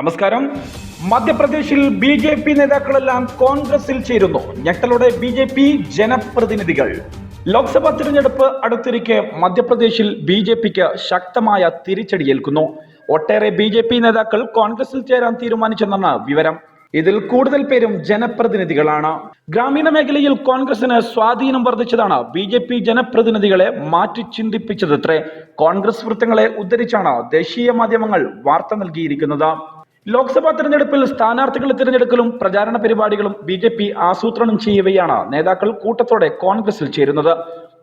നമസ്കാരം. മധ്യപ്രദേശിൽ B J P നേതാക്കളെല്ലാം കോൺഗ്രസിൽ ചേരുന്നു. ഞെട്ടലോടെ ബി ജെ പി ജനപ്രതിനിധികൾ. ലോക്സഭാ തിരഞ്ഞെടുപ്പ് അടുത്തിരിക്കെ മധ്യപ്രദേശിൽ ബി ജെ പിക്ക് ശക്തമായ തിരിച്ചടിയേൽക്കുന്നു. ഒട്ടേറെ ബി ജെ പി നേതാക്കൾ കോൺഗ്രസിൽ ചേരാൻ തീരുമാനിച്ചെന്നാണ് വിവരം. ഇതിൽ കൂടുതൽ പേരും ജനപ്രതിനിധികളാണ്. ഗ്രാമീണ മേഖലയിൽ കോൺഗ്രസിന് സ്വാധീനം വർദ്ധിച്ചതാണ് ബി ജെ പി ജനപ്രതിനിധികളെ മാറ്റി ചിന്തിപ്പിച്ചതത്രേ. കോൺഗ്രസ് വൃത്തങ്ങളെ ഉദ്ധരിച്ചാണ് ദേശീയ മാധ്യമങ്ങൾ വാർത്ത നൽകിയിരിക്കുന്നത്. ലോക്സഭാ തെരഞ്ഞെടുപ്പിൽ സ്ഥാനാർത്ഥികളെ തിരഞ്ഞെടുക്കലും പ്രചാരണ പരിപാടികളും ബി ജെ പി ആസൂത്രണം ചെയ്യവെയാണ് നേതാക്കൾ കൂട്ടത്തോടെ കോൺഗ്രസിൽ ചേരുന്നത്.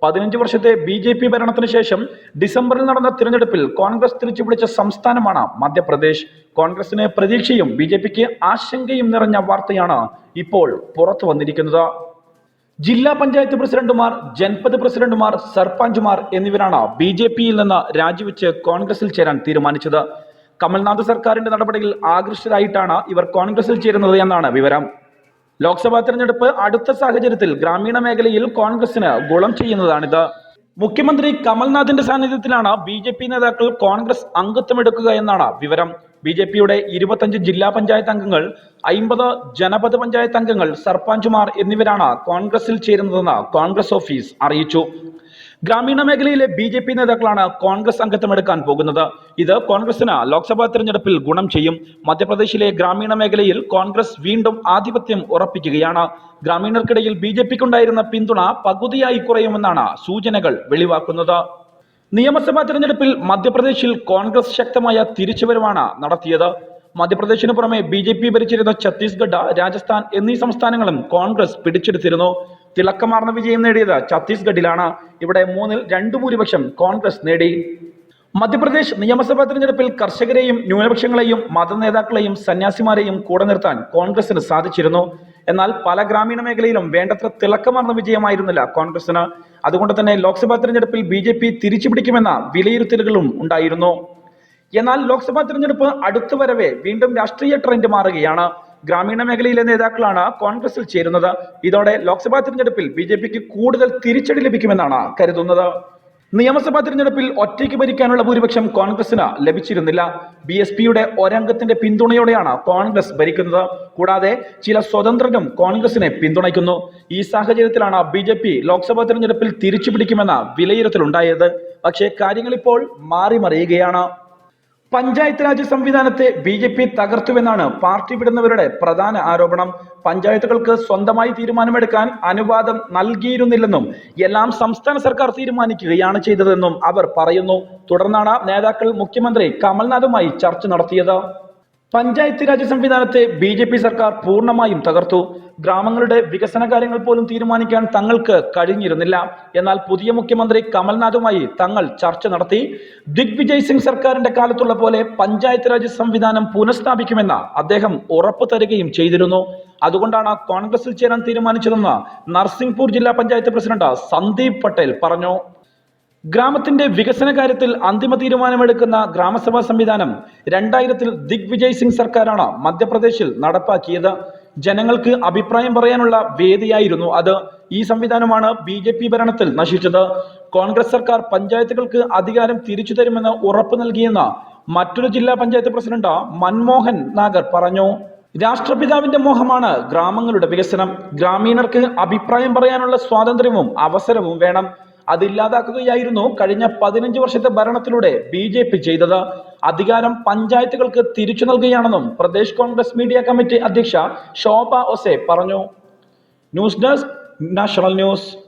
പതിനഞ്ച് വർഷത്തെ ബി ജെ പി ഭരണത്തിന് ശേഷം ഡിസംബറിൽ നടന്ന തിരഞ്ഞെടുപ്പിൽ കോൺഗ്രസ് തിരിച്ചുപിടിച്ച സംസ്ഥാനമാണ് മധ്യപ്രദേശ്. കോൺഗ്രസിന് പ്രതീക്ഷയും ബി ജെ പിക്ക് ആശങ്കയും നിറഞ്ഞ വാർത്തയാണ് ഇപ്പോൾ പുറത്തു വന്നിരിക്കുന്നത്. ജില്ലാ പഞ്ചായത്ത് പ്രസിഡന്റുമാർ ജൻപദ് പ്രസിഡന്റുമാർ സർപഞ്ചുമാർ എന്നിവരാണ് ബി ജെ പിയിൽ നിന്ന് രാജിവെച്ച് കോൺഗ്രസിൽ ചേരാൻ തീരുമാനിച്ചത്. കമൽനാഥ് സർക്കാരിന്റെ നടപടിയിൽ ആകൃഷ്ടരായിട്ടാണ് ഇവർ കോൺഗ്രസിൽ ചേരുന്നത് എന്നാണ് വിവരം. ലോക്സഭാ തെരഞ്ഞെടുപ്പ് അടുത്ത സാഹചര്യത്തിൽ ഗ്രാമീണ മേഖലയിൽ കോൺഗ്രസിന് ഗുണം ചെയ്യുന്നതാണിത്. മുഖ്യമന്ത്രി കമൽനാഥിന്റെ സാന്നിധ്യത്തിലാണ് ബി ജെ പി നേതാക്കൾ കോൺഗ്രസ് അംഗത്വമെടുക്കുക എന്നാണ് വിവരം. ബി ജെ പിയുടെ ഇരുപത്തഞ്ച് ജില്ലാ പഞ്ചായത്ത് അംഗങ്ങൾ അയിമ്പത് ജനപദ പഞ്ചായത്ത് അംഗങ്ങൾ സർപഞ്ചുമാർ എന്നിവരാണ് കോൺഗ്രസിൽ ചേരുന്നതെന്ന് കോൺഗ്രസ് ഓഫീസ് അറിയിച്ചു. ഗ്രാമീണ മേഖലയിലെ ബി ജെ പി നേതാക്കളാണ് കോൺഗ്രസ് അംഗത്വമെടുക്കാൻ പോകുന്നത്. ഇത് കോൺഗ്രസിന് ലോക്സഭാ തെരഞ്ഞെടുപ്പിൽ ഗുണം ചെയ്യും. മധ്യപ്രദേശിലെ ഗ്രാമീണ മേഖലയിൽ കോൺഗ്രസ് വീണ്ടും ആധിപത്യം ഉറപ്പിക്കുകയാണ്. ഗ്രാമീണർക്കിടയിൽ ബി ജെ പിക്കുണ്ടായിരുന്ന പിന്തുണ പകുതിയായി കുറയുമെന്നാണ് സൂചനകൾ വെളിവാക്കുന്നത്. നിയമസഭാ തെരഞ്ഞെടുപ്പിൽ മധ്യപ്രദേശിൽ കോൺഗ്രസ് ശക്തമായ തിരിച്ചുവരവാണ് നടത്തിയത്. മധ്യപ്രദേശിന് പുറമെ ബി ജെ പി ഭരിച്ചിരുന്ന ഛത്തീസ്ഗഡ് രാജസ്ഥാൻ എന്നീ സംസ്ഥാനങ്ങളും കോൺഗ്രസ് പിടിച്ചെടുത്തിരുന്നു. തിളക്കമാർന്ന വിജയം നേടിയത് ഛത്തീസ്ഗഡിലാണ്. ഇവിടെ മൂന്നിൽ രണ്ടു ഭൂരിപക്ഷം കോൺഗ്രസ് നേടി. മധ്യപ്രദേശ് നിയമസഭാ തെരഞ്ഞെടുപ്പിൽ കർഷകരെയും ന്യൂനപക്ഷങ്ങളെയും മതനേതാക്കളെയും സന്യാസിമാരെയും കൂടെ നിർത്താൻ കോൺഗ്രസിന് സാധിച്ചിരുന്നു. എന്നാൽ പല ഗ്രാമീണ മേഖലയിലും വേണ്ടത്ര തിളക്കമാർന്ന വിജയമായിരുന്നില്ല കോൺഗ്രസിന്. അതുകൊണ്ട് തന്നെ ലോക്സഭാ തെരഞ്ഞെടുപ്പിൽ ബി ജെ പി തിരിച്ചുപിടിക്കുമെന്ന വിലയിരുത്തലുകളും ഉണ്ടായിരുന്നു. എന്നാൽ ലോക്സഭാ തെരഞ്ഞെടുപ്പ് അടുത്തു വരവേ വീണ്ടും രാഷ്ട്രീയ ട്രെൻഡ് മാറുകയാണ്. ഗ്രാമീണ മേഖലയിലെ നേതാക്കളാണ് കോൺഗ്രസിൽ ചേരുന്നത്. ഇതോടെ ലോക്സഭാ തിരഞ്ഞെടുപ്പിൽ ബി ജെ പിക്ക് കൂടുതൽ തിരിച്ചടി ലഭിക്കുമെന്നാണ് കരുതുന്നത്. നിയമസഭാ തിരഞ്ഞെടുപ്പിൽ ഒറ്റയ്ക്ക് ഭരിക്കാനുള്ള ഭൂരിപക്ഷം കോൺഗ്രസിന് ലഭിച്ചിരുന്നില്ല. ബി എസ് പിയുടെ ഒരംഗത്തിന്റെ പിന്തുണയോടെയാണ് കോൺഗ്രസ് ഭരിക്കുന്നത്. കൂടാതെ ചില സ്വതന്ത്രരും കോൺഗ്രസിനെ പിന്തുണയ്ക്കുന്നു. ഈ സാഹചര്യത്തിലാണ് ബി ജെ പി ലോക്സഭാ തെരഞ്ഞെടുപ്പിൽ തിരിച്ചുപിടിക്കുമെന്ന വിലയിരുത്തലുണ്ടായത്. പക്ഷേ കാര്യങ്ങൾ ഇപ്പോൾ മാറി മറിയുകയാണ് പഞ്ചായത്ത് രാജ് സംവിധാനത്തെ ബി ജെ പി തകർത്തുവെന്നാണ് പാർട്ടി വിടുന്നവരുടെ പ്രധാന ആരോപണം. പഞ്ചായത്തുകൾക്ക് സ്വന്തമായി തീരുമാനമെടുക്കാൻ അനുവാദം നൽകിയിരുന്നില്ലെന്നും എല്ലാം സംസ്ഥാന സർക്കാർ തീരുമാനിക്കുകയാണ് ചെയ്തതെന്നും അവർ പറയുന്നു. തുടർന്നാണ് നേതാക്കൾ മുഖ്യമന്ത്രി കമൽനാഥുമായി ചർച്ച നടത്തിയത്. പഞ്ചായത്ത് രാജ് സംവിധാനത്തെ ബി ജെ പി സർക്കാർ പൂർണമായും തകർത്തു. ഗ്രാമങ്ങളുടെ വികസന കാര്യങ്ങൾ പോലും തീരുമാനിക്കാൻ തങ്ങൾക്ക് കഴിഞ്ഞിരുന്നില്ല. എന്നാൽ പുതിയ മുഖ്യമന്ത്രി കമൽനാഥുമായി തങ്ങൾ ചർച്ച നടത്തി. ദിഗ്വിജയ് സിംഗ് സർക്കാരിന്റെ കാലത്തുള്ള പോലെ പഞ്ചായത്ത് രാജ് സംവിധാനം പുനഃസ്ഥാപിക്കുമെന്ന് അദ്ദേഹം ഉറപ്പു തരികയും ചെയ്തിരുന്നു. അതുകൊണ്ടാണ് കോൺഗ്രസിൽ ചേരാൻ തീരുമാനിച്ചതെന്ന് നർസിംഗ്പൂർ ജില്ലാ പഞ്ചായത്ത് പ്രസിഡന്റ് സന്ദീപ് പട്ടേൽ പറഞ്ഞു. ഗ്രാമത്തിന്റെ വികസന കാര്യത്തിൽ അന്തിമ തീരുമാനമെടുക്കുന്ന ഗ്രാമസഭാ സംവിധാനം രണ്ടായിരത്തിൽ ദിഗ്വിജയ് സിംഗ് സർക്കാരാണ് മധ്യപ്രദേശിൽ നടപ്പാക്കിയത്. ജനങ്ങൾക്ക് അഭിപ്രായം പറയാനുള്ള വേദിയായിരുന്നു അത്. ഈ സംവിധാനമാണ് ബി ജെ പി ഭരണത്തിൽ നശിച്ചത്. കോൺഗ്രസ് സർക്കാർ പഞ്ചായത്തുകൾക്ക് അധികാരം തിരിച്ചു തരുമെന്ന് ഉറപ്പു നൽകിയെന്ന് മറ്റൊരു ജില്ലാ പഞ്ചായത്ത് പ്രസിഡന്റ് മൻമോഹൻ നാഗർ പറഞ്ഞു. രാഷ്ട്രപിതാവിന്റെ മോഹമാണ് ഗ്രാമങ്ങളുടെ വികസനം. ഗ്രാമീണർക്ക് അഭിപ്രായം പറയാനുള്ള സ്വാതന്ത്ര്യവും അവസരവും വേണം. അതില്ലാതാക്കുകയായിരുന്നു കഴിഞ്ഞ പതിനഞ്ച് വർഷത്തെ ഭരണത്തിലൂടെ ബി ജെ പി ചെയ്തത്. അധികാരം പഞ്ചായത്തുകൾക്ക് തിരിച്ചു നൽകുകയാണെന്നും പ്രദേശ് കോൺഗ്രസ് മീഡിയ കമ്മിറ്റി അധ്യക്ഷ ശോഭ ഒസെ പറഞ്ഞു. News desk national news.